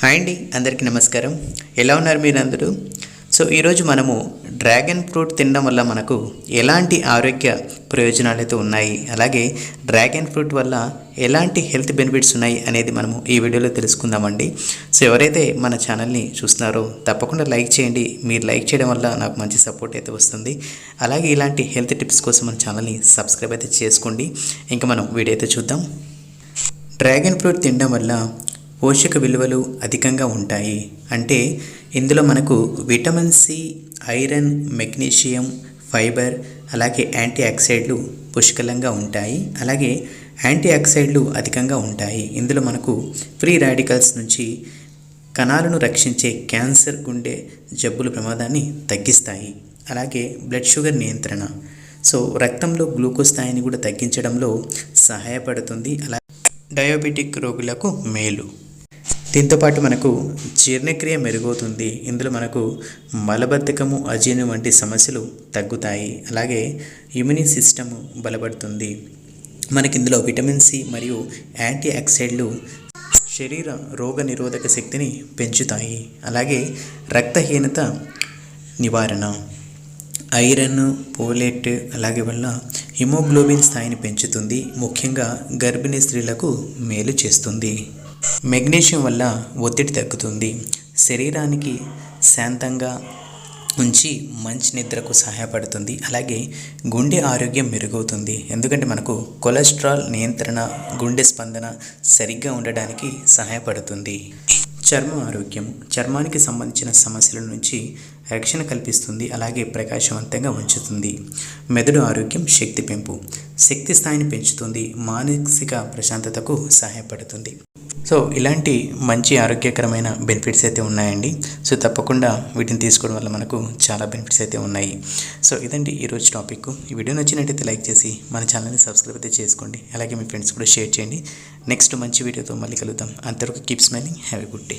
Hi అండి అందరికీ నమస్కారం. ఎలా ఉన్నారు మీరందరూ? సో ఈరోజు మనము డ్రాగన్ ఫ్రూట్ తినడం వల్ల మనకు ఎలాంటి ఆరోగ్య ప్రయోజనాలు అయితే ఉన్నాయి అలాగే డ్రాగన్ ఫ్రూట్ వల్ల ఎలాంటి హెల్త్ బెనిఫిట్స్ ఉన్నాయి అనేది మనము ఈ వీడియోలో తెలుసుకుందామండి. సో ఎవరైతే మన ఛానల్ని చూస్తున్నారో తప్పకుండా లైక్ చేయండి. మీరు లైక్ చేయడం వల్ల నాకు మంచి సపోర్ట్ అయితే వస్తుంది. అలాగే ఇలాంటి హెల్త్ టిప్స్ కోసం మన ఛానల్ని సబ్స్క్రైబ్ అయితే చేసుకోండి. ఇంకా మనం వీడియో అయితే చూద్దాం. డ్రాగన్ ఫ్రూట్ తినడం వల్ల పోషక విలువలు అధికంగా ఉంటాయి. అంటే ఇందులో మనకు vitamin C iron magnesium fibre అలాగే యాంటీ ఆక్సైడ్లు పుష్కలంగా ఉంటాయి. అలాగే యాంటీ ఆక్సైడ్లు అధికంగా ఉంటాయి. ఇందులో మనకు ఫ్రీ రాడికల్స్ నుంచి కణాలను రక్షించే క్యాన్సర్ గుండె జబ్బుల ప్రమాదాన్ని తగ్గిస్తాయి. అలాగే బ్లడ్ షుగర్ నియంత్రణ. సో రక్తంలో గ్లూకోజ్ స్థాయిని కూడా తగ్గించడంలో సహాయపడుతుంది. అలా డయాబెటిక్ రోగులకు మేలు. దీంతోపాటు మనకు జీర్ణక్రియ మెరుగవుతుంది. ఇందులో మనకు మలబద్ధకము అజీర్ణం వంటి సమస్యలు తగ్గుతాయి. అలాగే ఇమ్యూనిటీ సిస్టమ్ బలపడుతుంది. మనకి ఇందులో విటమిన్ సి మరియు యాంటీ ఆక్సైడ్లు శరీర రోగ నిరోధక శక్తిని పెంచుతాయి. అలాగే రక్తహీనత నివారణ ఐరన్ పోలేట్ అలాగే వల్ల హిమోగ్లోబిన్ స్థాయిని పెంచుతుంది. ముఖ్యంగా గర్భిణీ స్త్రీలకు మేలు చేస్తుంది. మెగ్నీషియం వల్ల ఒత్తిడి తగ్గుతుంది. శరీరానికి శాంతంగా ఉంచి మంచి నిద్రకు సహాయపడుతుంది. అలాగే గుండె ఆరోగ్యం మెరుగవుతుంది. ఎందుకంటే మనకు కొలెస్ట్రాల్ నియంత్రణ గుండె స్పందన సరిగ్గా ఉండడానికి సహాయపడుతుంది. చర్మ ఆరోగ్యం. చర్మానికి సంబంధించిన సమస్యల నుంచి రక్షణ కల్పిస్తుంది. అలాగే ప్రకాశవంతంగా ఉంచుతుంది. మెదడు ఆరోగ్యం శక్తి పెంపు. శక్తి స్థాయిని పెంచుతుంది. మానసిక ప్రశాంతతకు సహాయపడుతుంది. సో ఇలాంటి మంచి ఆరోగ్యకరమైన బెనిఫిట్స్ అయితే ఉన్నాయండి. సో తప్పకుండా వీటిని తీసుకోవడం వల్ల మనకు చాలా బెనిఫిట్స్ అయితే ఉన్నాయి. సో ఇదండి ఈరోజు టాపిక్ ఈ వీడియో నచ్చినట్టయితే లైక్ చేసి మన ఛానల్ని సబ్స్క్రైబ్ అయితే చేసుకోండి. అలాగే మీ ఫ్రెండ్స్ కూడా షేర్ చేయండి. నెక్స్ట్ మంచి వీడియోతో మళ్ళీ కలుద్దాం. అంతవరకు keep smiling have a good day